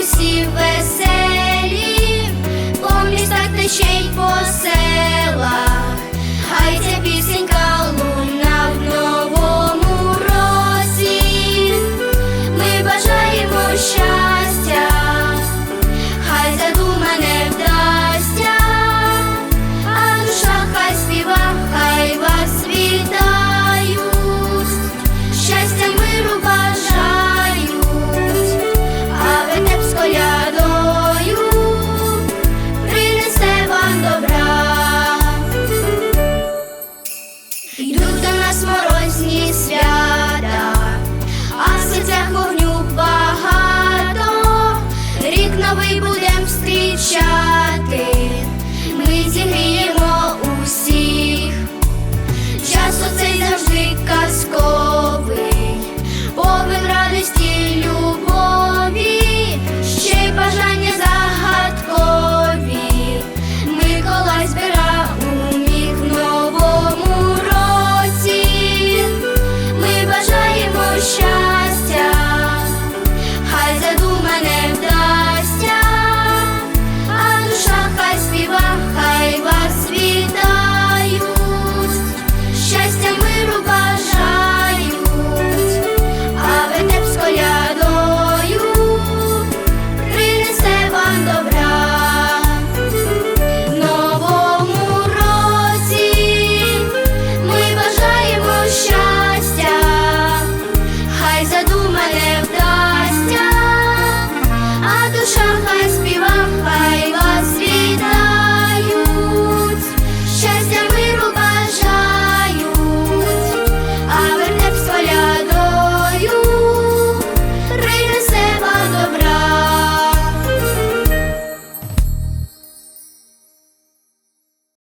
усі веселі, по містах та ще й по. show.